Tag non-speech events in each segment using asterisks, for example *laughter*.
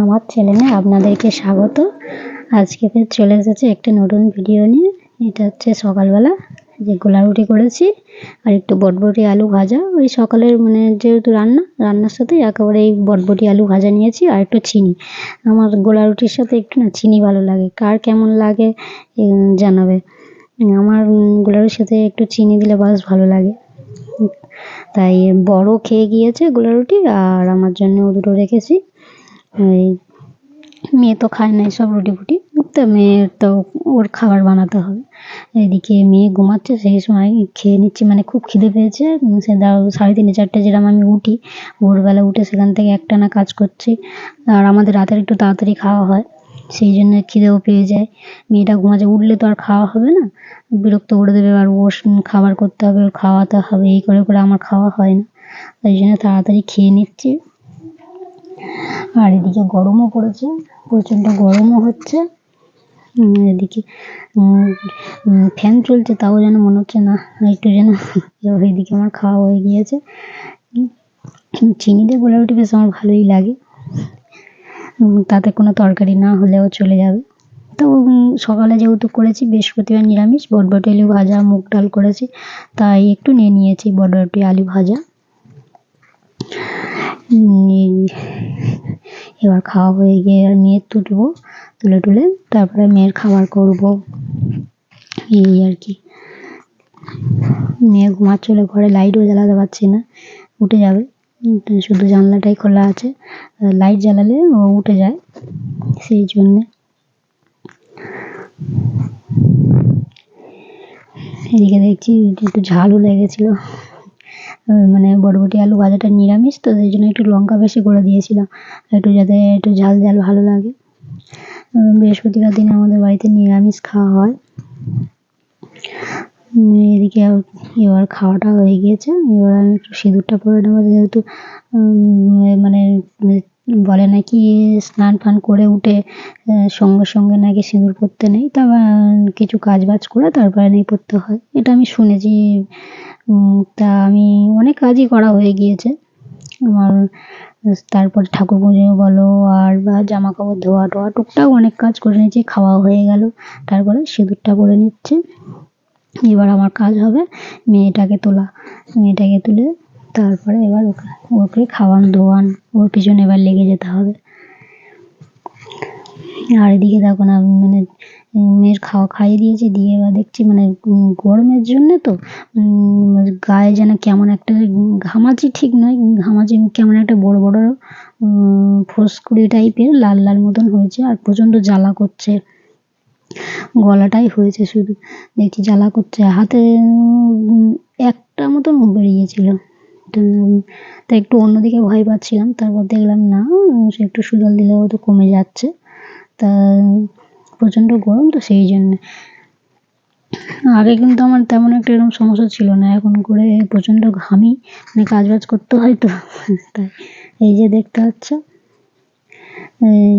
আমার চ্যানেলে আপনাদেরকে স্বাগত। আজকে চলে এসেছে একটা নতুন ভিডিও নিয়ে। এটা হচ্ছে সকালবেলা যে গোলা রুটি করেছি আর একটু বটবটি আলু ভাজা। ওই সকালের মানে যেহেতু রান্না, রান্নার সাথে একেবারে এই বটবটি আলু ভাজা নিয়েছি আর একটু চিনি। আমার গোলা রুটির সাথে একটু না চিনি ভালো লাগে। কার কেমন লাগে জানাবে। আমার গোলা রুটির সাথে একটু চিনি দিলে বাস ভালো লাগে। তাই বড় খেয়ে গিয়েছে গোলা রুটি আর আমার জন্য দুটো রেখেছি। এই মেয়ে তো খায় না এসব রুটি ফুটি তো মেয়ের তো ওর খাবার বানাতে হবে। এদিকে মেয়ে ঘুমাচ্ছে, সেই সময় খেয়ে নিচ্ছি মানে খুব খিদে পেয়েছে। সে দাও, সাড়ে তিনটে, চারটে যেরকম আমি উঠি, ভোরবেলা উঠে সেখান থেকে একটানা কাজ করছি। আর আমাদের রাতের একটু তাড়াতাড়ি খাওয়া হয়, সেই জন্য খিদেও পেয়ে যায়। মেয়েটা ঘুমাচ্ছে, উঠলে তো আর খাওয়া হবে না। বিরক্ত করে দেবে আর ওর খাবার করতে হবে, ওর খাওয়াতে হবে, এই করে করে আমার খাওয়া হয় না। তাই জন্য তাড়াতাড়ি খেয়ে নিচ্ছি। আর এদিকে গরমও পড়েছে, প্রচণ্ড গরমও হচ্ছে। এদিকে ফ্যান চলছে, তাও যেন মনে হচ্ছে না, একটু যেন এদিকে আমার খাওয়া হয়ে গিয়েছে। চিনি দিয়ে গোলা রুটি বেশ আমার ভালোই লাগে। তাতে কোনো তরকারি না হলেও চলে যাবে। তো সকালে যেহেতু করেছি, বৃহস্পতিবার নিরামিষ, বটবটি, আলু ভাজা, মুগ ডাল করেছি, তাই একটু নিয়ে নিয়েছি বটবটি, আলু ভাজা। এবার খাওয়া হয়ে গিয়ে আর মেয়ের তুলবো, তুলে টুলে তারপরে মেয়ের খাবার করব। এই আর কি। মেয়ে ঘুমাচ্ছিলো ঘরে লাইটও জ্বালাতে পারছি না, উঠে যাবে। শুধু জানলাটাই খোলা আছে লাইট জ্বালালে ও উঠে যায়, সেই জন্যে। এদিকে দেখছি একটু ঝালও লেগেছিলো। মানে বরবটি আলু ভাজাটা নিরামিষ, তো সেই জন্য একটু লঙ্কা বেশি করে দিয়েছিলাম, একটু যাতে একটু ঝাল ঝাল ভালো লাগে। বৃহস্পতিবার দিন আমাদের বাড়িতে নিরামিষ খাওয়া হয়। এদিকে এবার খাওয়াটা হয়ে গিয়েছে, এবার আমি একটু সিঁদুরটা পরে নেব, যেহেতু মানে বলে নাকি স্নান ফান করে উঠে সঙ্গে সঙ্গে নাকি সিঁদুর পরতে নেই, তা কিছু কাজ বাজ করে তারপরে নেই পরতে হয়। এটা আমি শুনেছি তা আমি, অনেক কাজই করা হয়ে গিয়েছে। আমার, তারপরে ঠাকুর পুজো বলো, আর বা জামা কাপড় ধোয়া টোয়া, টুকটাক অনেক কাজ করে নিয়েছি, খাওয়া হয়ে গেল, তারপরে সিঁদুরটা করে নিচ্ছে। এবার আমার কাজ হবে মেয়েটাকে তোলা। মেয়েটাকে তুলে তারপরে এবার ওকে ওকে খাওয়ান, ধোয়ান, ওর পিছনে এবার লেগে যেতে হবে। আর এদিকে দেখো না মানে মেয়ের খাওয়া খাইয়ে দিয়েছি, দিয়ে এবার দেখছি মানে গরমের জন্যে তো গায়ে যেন কেমন একটা ঘামাচি, ঠিক নয়, ঘামাচি কেমন একটা বড় বড় ফোসকুড়ি টাইপের, লাল লাল মতন হয়েছে, আর প্রচণ্ড জ্বালা করছে। গলাটাই হয়েছে শুধু। দেখছি জ্বালা করছে, হাতে একটা মতন বেরিয়েছিল। তা একটু অন্যদিকে ভয় পাচ্ছিলাম। তারপর দেখলাম, না, সে একটু সুজল দিলেও তো কমে যাচ্ছে। তা, প্রচণ্ড গরম তো সেই জন্যে। আগে কিন্তু আমার তেমন একটা এরকম সমস্যা ছিল না। এখন করে প্রচণ্ড ঘামি। মানে কাজ বাজ করতে হয় তো। *laughs* তাই এই যে দেখতে পাচ্ছ, এই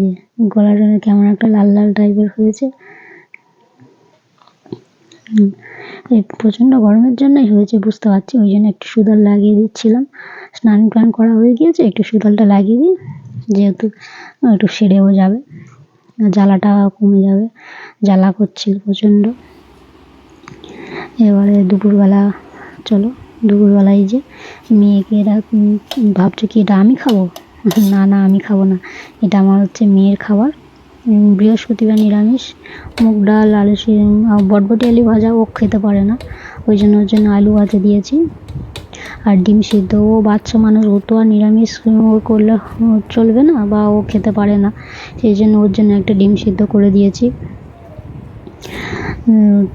যে গলাটা কেমন একটা লাল লাল টাইপের হয়েছে। প্রচণ্ড গরমের জন্যই হয়েছে, বুঝতে পারছি? ওই জন্য একটু সুদল লাগিয়ে দিচ্ছিলাম। স্নান টান করা হয়ে গিয়েছে, একটু সুদলটা লাগিয়ে দিই। যেহেতু একটু সেরেও যাবে, জ্বালাটা কমে যাবে, জ্বালা করছিল প্রচণ্ড। এবারে দুপুরবেলা, চলো, দুপুরবেলায় যে মেয়েকে এরা ভাবছে কি, এটা আমি খাব? না না, আমি খাব না। এটা আমার হচ্ছে মেয়ের খাবার। বৃহস্পতিবার নিরামিষ। মুগ ডাল, আলু বটবটি, আলু ভাজা ও খেতে পারে না। ওই জন্য ওর জন্য আলু ভাজা দিয়েছি। আর ডিম সিদ্ধ। ও বাচ্চা মানুষ, ও তো আর নিরামিষ ও করলে চলবে না বা ও খেতে পারে না। সেই জন্য ওর জন্য একটা ডিম সিদ্ধ করে দিয়েছি।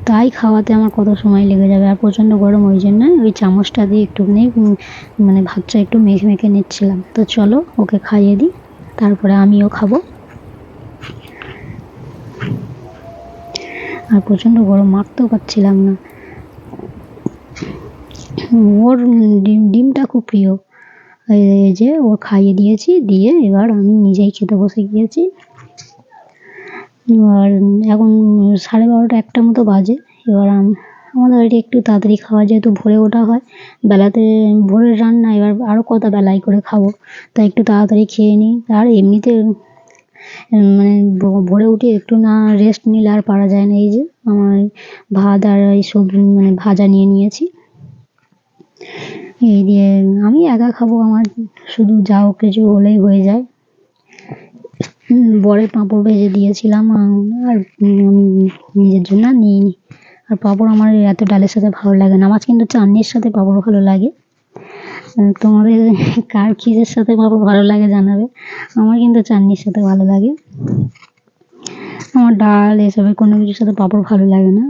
তাই খাওয়াতে আমার কত সময় লেগে যাবে? আর প্রচণ্ড গরম, ওই জন্য ওই চামচটা দিয়ে একটুখানি মানে ভাতটা একটু মেখে মেখে নিচ্ছিলাম। তো চলো ওকে খাইয়ে দিই। তারপরে আমিও খাব। আর প্রচণ্ড গরম মারতেও পারছিলাম না। ওর ডিম, ডিমটা খুব প্রিয়। এই যে ওর খাইয়ে দিয়েছি, দিয়ে এবার আমি নিজেই খেতে বসে গিয়েছি। আর এখন সাড়ে বারোটা একটা মতো বাজে। এবার আমাদের বাড়িতে একটু তাড়াতাড়ি খাওয়া যেহেতু ভোরে ওঠা হয়। বেলাতে, ভোরের রান্না, এবার আরও কটা বেলায় করে খাব। তাই একটু তাড়াতাড়ি খেয়ে নিই। আর এমনিতে মানে ভোরে উঠে একটু না রেস্ট নিলে আর পারা যায় না। এই যে আমার ভাত আর এই সবজি মানে ভাজা নিয়ে নিয়েছি। এই দিয়ে আমি একা খাব আমার, শুধু যাও কিছু হলেই হয়ে যায়। বরের পাঁপড় ভেজে দিয়েছিলাম আর নিজের জন্য নিইনি। আর পাঁপড় আমার এত ডালের সাথে ভালো লাগে না। আমার কিন্তু চাটনির সাথে পাঁপড় ভালো লাগে। তোমাদের কার খিসের সাথে পাঁপড় ভালো লাগে জানাবে? আমার কিন্তু চাটনির সাথে ভালো লাগে। আমার ডাল এসবের কোনো কিছুর সাথে পাঁপড় ভালো লাগে না।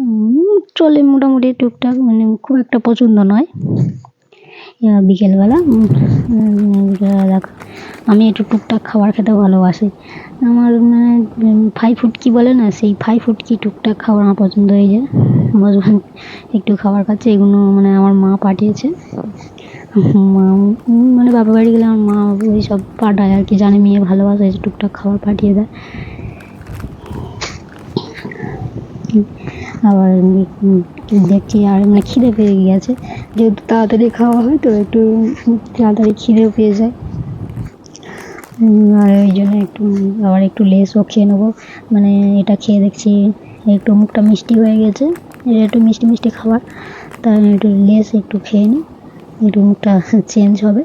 চলে মোটামুটি টুকটাক মানে খুব একটা পছন্দ নয়। বিকেলবেলা বিকেলবেলা আমি একটু টুকটাক খাবার খেতে ভালোবাসি। আমার মানে ফাইভ ফুড কি বলে না, সেই ফাইভ ফুড কি টুকটাক খাবার আমার পছন্দ হয়ে যায়। বসবান একটু খাবার খাচ্ছে, এগুলো মানে আমার মা পাঠিয়েছে। মা মানে বাবা বাড়ি গেলে আমার মা ওই সব পাঠায় আর কি, জানে মেয়ে ভালোবাসে টুকটাক খাবার পাঠিয়ে দেয়। আবার দেখছি আর মানে খিদে পেয়ে গিয়েছে, যেহেতু তাড়াতাড়ি খাওয়া হয় তো একটু তাড়াতাড়ি খিদেও পেয়ে যায়। আর ওই জন্য একটু, আবার একটু লেসও খেয়ে নেব। মানে এটা খেয়ে দেখছি একটু মুখটা মিষ্টি হয়ে গেছে, এটা একটু মিষ্টি মিষ্টি খাবার, তাই একটু লেস একটু খেয়ে নিই। মুখটা চেঞ্জ হবে।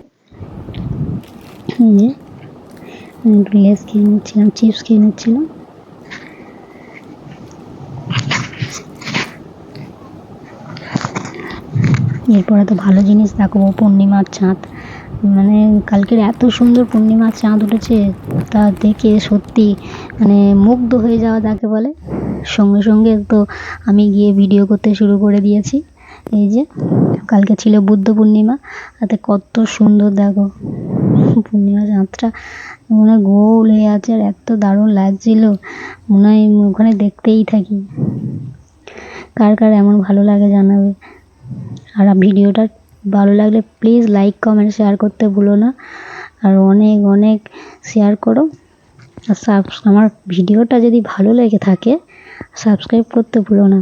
একটু লেস খেয়ে নিচ্ছিলাম, চিপস খেয়ে নিচ্ছিলাম। এরপরে তো ভালো জিনিস দেখাবো পূর্ণিমার চাঁদ। মানে কালকের এত সুন্দর পূর্ণিমার চাঁদ উঠেছে, তা দেখে সত্যি মানে মুগ্ধ হয়ে যাওয়া যাকে বলে। সঙ্গে সঙ্গে তো আমি গিয়ে ভিডিও করতে শুরু করে দিয়েছি। এই যে কালকে ছিল বুদ্ধ পূর্ণিমা তাতে কত সুন্দর দেখো। পূর্ণিমা চাঁদটা মনে হয় গোল হয়ে আছে আর এত দারুণ লাগছিল, মনে হয় ওখানে দেখতেই থাকি। কার কার এমন ভালো লাগে জানাবে। আর ভিডিওটা ভালো লাগলে প্লিজ লাইক কমেন্ট শেয়ার করতে ভুলো না। আর অনেক অনেক শেয়ার করো। আর সাবস আমার ভিডিওটা যদি ভালো লেগে থাকে সাবস্ক্রাইব করতে ভুলো না।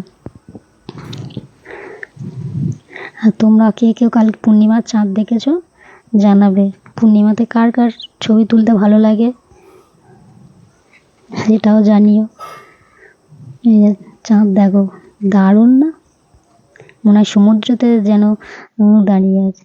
আর তোমরা কে কেউ কাল পূর্ণিমার চাঁদ দেখেছ? জানাবে। পূর্ণিমাতে কার কার ছবি তুলতে ভালো লাগে? সেটাও জানিও। চাঁদ দেখো, দারুণ না? মনে হয় সমুদ্রতে যেন দাঁড়িয়ে আছে।